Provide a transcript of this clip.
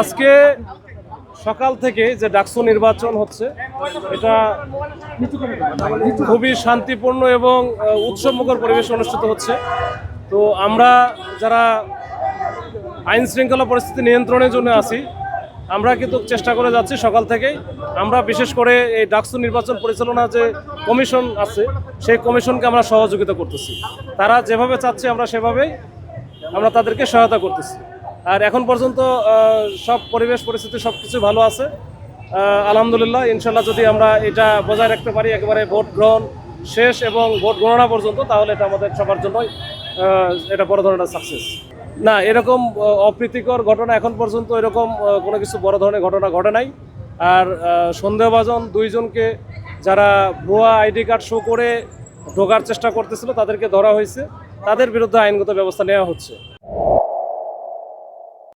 আজকে সকাল থেকে যে ডাকসু নির্বাচন হচ্ছে, এটা খুবই শান্তিপূর্ণ এবং উৎসবমুখর পরিবেশ অনুষ্ঠিত হচ্ছে। তো আমরা যারা আইন শৃঙ্খলা পরিস্থিতি নিয়ন্ত্রণের জন্য আছি আমরা কিন্তু চেষ্টা করে যাচ্ছি সকাল থেকেই। আমরা বিশেষ করে এই ডাকসু নির্বাচন পরিচালনা যে কমিশন আছে, সেই কমিশনকে আমরা সহযোগিতা করতেছি। তারা যেভাবে চাচ্ছে আমরা সেভাবেই আমরা তাদেরকে সহায়তা করতেছি। আর এখন পর্যন্ত সব পরিবেশ, পরিস্থিতি সব কিছু ভালো আছে। আলহামদুলিল্লাহ ইনশাল্লাহ যদি আমরা এটা বজায় রাখতে পারি, একেবারে ভোট গ্রহণ শেষ এবং ভোট গণনা পর্যন্ত, তাহলে এটা আমাদের সবার জন্যই এটা বড় ধরনের সাকসেস না, এরকম অপ্রীতিকর ঘটনা এখন পর্যন্ত এরকম কোনো কিছু বড় ধরনের ঘটনা ঘটে নাই। আর সন্দেহভাজন দুইজনকে যারা ভুয়া আইডি কার্ড শো করে ঢোকার চেষ্টা করতেছিল, তাদেরকে ধরা হয়েছে। তাদের বিরুদ্ধে আইনগত ব্যবস্থা নেওয়া হচ্ছে।